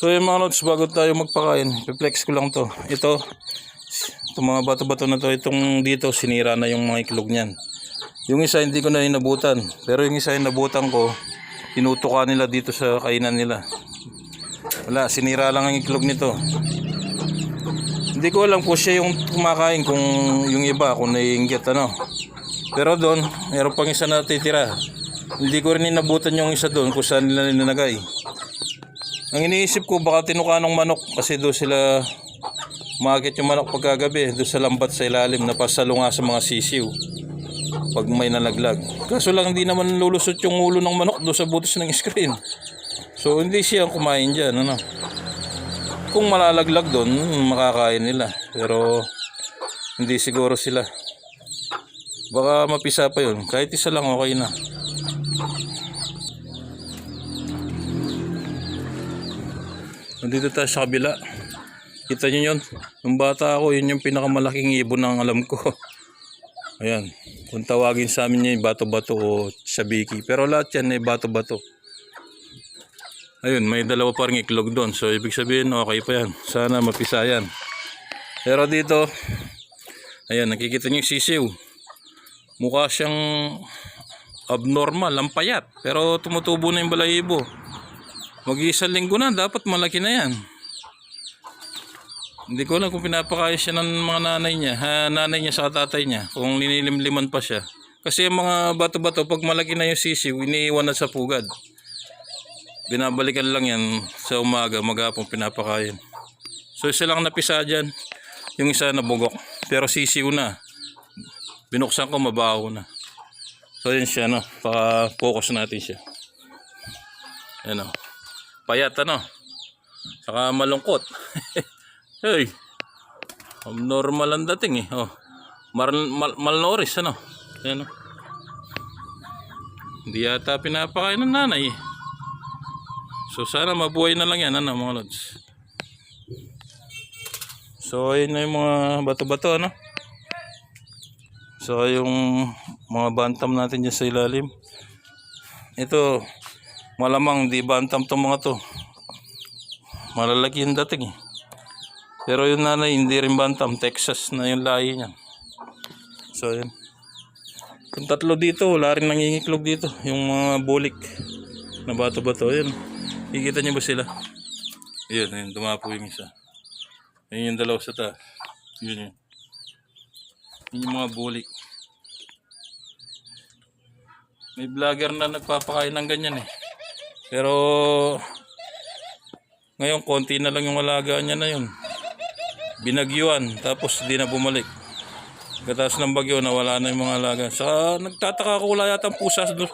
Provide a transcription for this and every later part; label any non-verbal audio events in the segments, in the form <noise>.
So yung mga lods, bago tayo magpakain, piplex ko lang to. Ito, itong mga bato-bato na to, itong dito, sinira na yung mga iklog niyan. Yung isa hindi ko na inabutan, pero yung isa inabutan ko, tinutuka nila dito sa kainan nila. Wala, sinira lang ang iklog nito. Hindi ko alam kung siya yung kumakain, kung yung iba, kung naiinggit ano. Pero doon, meron pang isa na titira. Hindi ko rin inabutan yung isa doon kung saan nila ninagay. Ang iniisip ko baka tinuka ng manok kasi doon sila makakit yung manok pagkagabi doon sa lambat sa ilalim na pasalunga sa mga sisiw pag may nalaglag. Kaso lang hindi naman lulusot yung ulo ng manok doon sa butos ng screen. So hindi siya kumain dyan. Ano? Kung malalaglag doon, makakain nila. Pero hindi siguro sila. Baka mapisa pa yun. Kahit isa lang okay na. Nandito tayo sa kabila. Kita nyo yun? Nung bata ako, yun yung pinakamalaking ibon ng alam ko. <laughs> Ayan. Kung tawagin sa amin yun, bato-bato o sabiki. Pero lahat yan ay bato-bato. Ayun, may dalawa pa rin iklog doon. So, ibig sabihin, okay pa yan. Sana mapisa yan. Pero dito, ayan, nakikita nyo yung sisiw. Mukha siyang abnormal, ang payat. Pero tumutubo na yung balahibo. Mag-iisang linggo na, dapat malaki na yan. Hindi ko alam kung pinapakain siya ng mga nanay niya, ha, nanay niya sa tatay niya, kung linilimliman pa siya. Kasi yung mga bato-bato, pag malaki na yung sisiw, iniiwan na sa pugad. Binabalikan lang yan sa umaga, maghapon pinapakain. So isa lang napisa dyan, yung isa nabugok. Pero sisiw na. Binuksan ko, mabaho na. So yun siya, no? Paka-focus natin siya. Yan o. Payat, ano? Saka malungkot. <laughs> hey. Normal ang dating eh. Oh. Mar mal malnourished, ano? Yan o. Hindi yata pinapakain ng nanay eh. So sana mabuhay na lang yan, ano mga lods. So ayun na yung mga bato-bato, ano? So yung mga bantam natin dyan sa ilalim. Ito, malamang di bantam tong mga to. Malalaki yung dating eh. Pero yung nanay hindi rin bantam, Texas na yung lahi niya. So ayun. Kung tatlo dito, wala rin nangingiklog dito. Yung mga bulik na bato-bato. Ayun. Kikita niyo ba sila? Ayun, ayun. Dumapo yung isa. Ayun yung dalawa sa taas. Yun yun. Yun yung mga bulik. May vlogger na nagpapakain ng ganyan eh. Pero ngayon konti na lang yung alaga niya na yun. Binagyuan tapos di na bumalik. Katas ng bagyo nawala na yung mga alaga. Saka nagtataka ako wala yata ang pusa doon.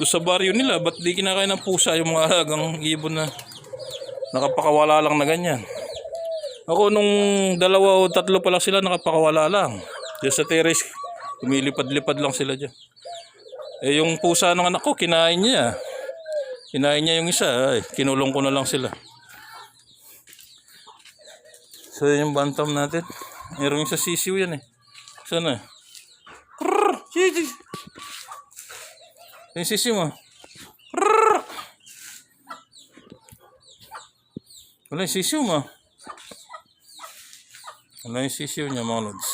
Doon sa baryo nila, ba't di kinakain ng pusa yung mga alagang ibon na nakapakawala lang na ganyan. Ako nung dalawa o tatlo pa lang sila nakapakawala lang. Diyan sa terrace, lumilipad-lipad lang sila dyan. Eh yung pusa ng anak ko, kinain niya. Kinain niya yung isa, ay, kinulong ko na lang sila. So yun yung bantam natin. Meron yung sa sisiw yan eh. Sana? Krrrr! Sisiw! Yung sisiw mo. Krrrr! Wala yung sisiw mo. Wala yung sisiw niya mga lods.